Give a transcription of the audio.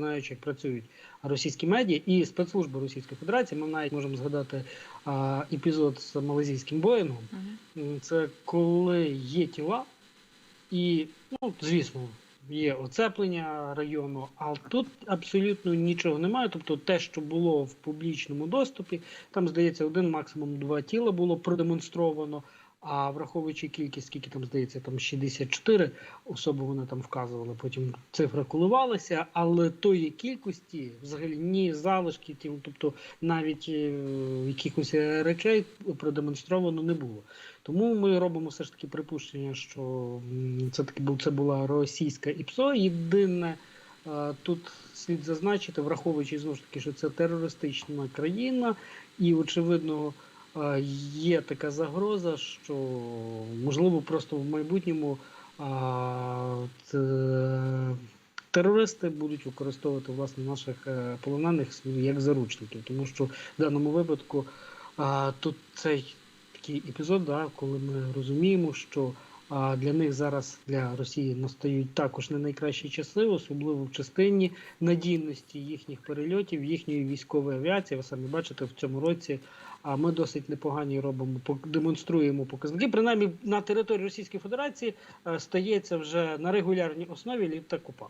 знаючи, як працюють російські медіа і спецслужби Російської Федерації. Ми навіть можемо згадати а, епізод з малазійським Боїнгом. М, Це коли є тіла, і, ну, звісно, є оцеплення району, а тут абсолютно нічого немає. Тобто те, що було в публічному доступі, там, здається, один, максимум два тіла було продемонстровано. А враховуючи кількість, скільки там здається, там 64 особи вони там вказували, потім цифра коливалася, але тої кількості взагалі ні залишки, тобто навіть е, якихось речей продемонстровано не було. Тому ми робимо все ж таки припущення, що це таки був це була російська ІПСО. Єдине е, тут слід зазначити, враховуючи знову ж таки, що це терористична країна, і очевидно. Є така загроза, що можливо просто в майбутньому терористи будуть використовувати власне наших е, полонених як заручників, тому що в даному випадку тут цей такий епізод, коли ми розуміємо, що а, для них зараз для Росії настають також не найкращі часи, особливо в частині надійності їхніх перельотів, їхньої військової авіації. Ви самі бачите в цьому році. А ми досить непогані робимо, демонструємо показники. Принаймні на території Російської Федерації е, стається вже на регулярній основі літакопад.